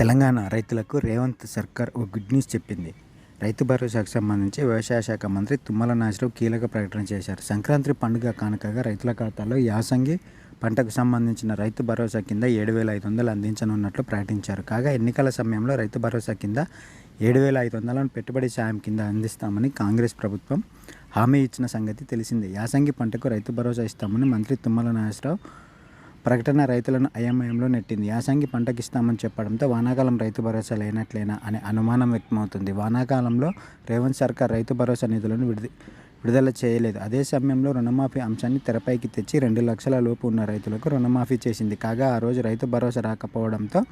తెలంగాణ రైతులకు రేవంత్ సర్కార్ ఓ good news చెప్పింది. రైతు భరోసాకు సంబంధించి వ్యవసాయ శాఖ మంత్రి తుమ్మల నాశరావు కీలక ప్రకటన చేశారు. సంక్రాంతి పండుగ కానుకగా రైతుల ఖాతాలో యాసంగి పంటకు సంబంధించిన రైతు భరోసా కింద ఏడు వేల ఐదు వందలు అందించనున్నట్లు ప్రకటించారు. కాగా ఎన్నికల సమయంలో రైతు భరోసా కింద ఏడు వేల ఐదు వందలను పెట్టుబడి సాయం కింద అందిస్తామని కాంగ్రెస్ ప్రభుత్వం హామీ ఇచ్చిన సంగతి తెలిసిందే. యాసంగి పంటకు రైతు భరోసా ఇస్తామని మంత్రి తుమ్మల నాగేశ్వరరావు ప్రకటన రైతులను అయోమయంలో నెట్టింది. యాసంగి పంటకి ఇస్తామని చెప్పడంతో వానాకాలం రైతు భరోసా లేనట్లేనా అనే అనుమానం వ్యక్తమవుతుంది. వానాకాలంలో రేవంత్ సర్కార్ రైతు భరోసా నిధులను విడుదల విడుదల చేయలేదు. అదే సమయంలో రుణమాఫీ అంశాన్ని తెరపైకి తెచ్చి రెండు లక్షల లోపు ఉన్న రైతులకు రుణమాఫీ చేసింది. కాగా ఆ రోజు రైతు భరోసా రాకపోవడంతో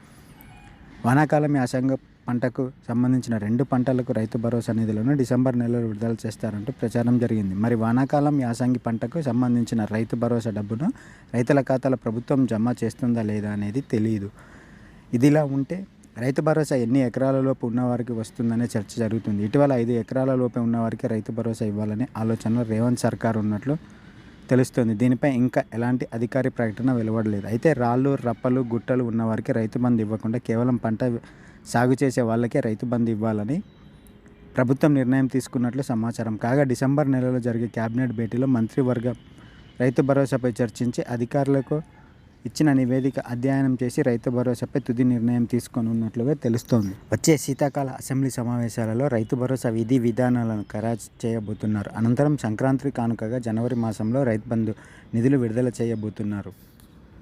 వానాకాలం యాసంగ పంటకు సంబంధించిన రెండు పంటలకు రైతు భరోసా నిధులను డిసెంబర్ నెలలో విడుదల చేస్తారంటూ ప్రచారం జరిగింది. మరి వానాకాలం యాసంగి పంటకు సంబంధించిన రైతు భరోసా డబ్బును రైతుల ఖాతాలో ప్రభుత్వం జమ చేస్తుందా లేదా అనేది తెలియదు ఇదిలా ఉంటే రైతు భరోసా ఎన్ని ఎకరాలలోపు ఉన్నవారికి వస్తుందనే చర్చ జరుగుతుంది. ఇటీవల ఐదు ఎకరాల లోపే ఉన్నవారికి రైతు భరోసా ఇవ్వాలనే ఆలోచనలో రేవంత్ సర్కార్ ఉన్నట్లు తెలుస్తుంది. దీనిపై ఇంకా ఎలాంటి అధికారి ప్రకటన వెలువడలేదు. అయితే రాళ్ళు రప్పలు గుట్టలు ఉన్నవారికి రైతు బంధు ఇవ్వకుండా కేవలం పంట సాగు చేసే వాళ్ళకే రైతు బంధు ఇవ్వాలని ప్రభుత్వం నిర్ణయం తీసుకున్నట్లు సమాచారం. కాగా డిసెంబర్ నెలలో జరిగే కేబినెట్ భేటీలో మంత్రివర్గం రైతు భరోసాపై చర్చించి అధికారులకు ఇచ్చిన నివేదిక అధ్యయనం చేసి రైతు భరోసాపై తుది నిర్ణయం తీసుకోనున్నట్లుగా తెలుస్తోంది. వచ్చే శీతాకాల అసెంబ్లీ సమావేశాలలో రైతు భరోసా విధి విధానాలను ఖరారు చేయబోతున్నారు. అనంతరం సంక్రాంతి కానుకగా జనవరి మాసంలో రైతు బంధు నిధులు విడుదల చేయబోతున్నారు.